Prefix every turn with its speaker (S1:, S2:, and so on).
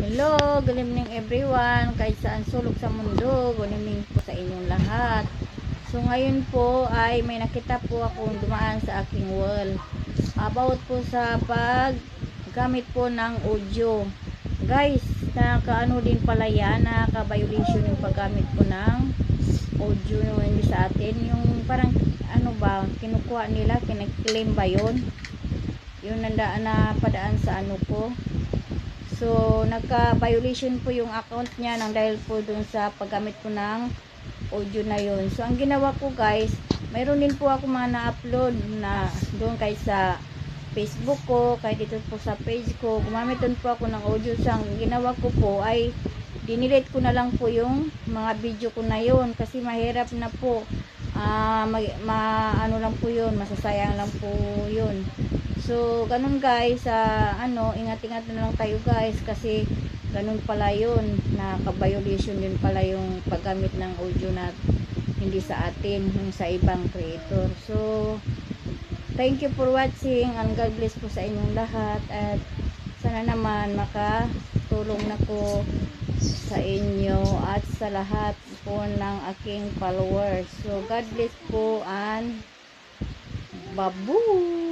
S1: Hello, good evening everyone. Kahit saan sulok sa mundo, good evening po sa inyong lahat. So ngayon po ay may nakita po akong dumaan sa aking wall. About po sa paggamit po ng audio. Guys, nakakaano din pala yan, nakaka-violation yung paggamit po ng audio yung sa atin. Yung parang ano ba, kinukuha nila, kiniklaim ba yun? Yung nanda, na padaan sa ano po, So, nagka-violation po yung account niya nang dahil po dun sa paggamit po ng audio na yun. So, ang ginawa ko guys, mayroon din po ako mga na-upload na doon kay sa Facebook ko, kay dito po sa page ko. Gumamit doon po ako ng audio. So, ang ginawa ko po ay dinelete ko na lang po yung mga video ko na yun kasi mahirap na po. Ah, mag- ma, ano lang po yun, masasayang lang po yun. So, ganun guys, sa ano, ingat-ingat na lang tayo guys kasi ganun pala yun, nakaka-violation din pala yung paggamit ng audio na hindi sa atin, yung sa ibang creator. So, thank you for watching and God bless po sa inyong lahat at sana naman makatulong na ko sa inyo at sa lahat po ng aking followers. So, God bless po and babu!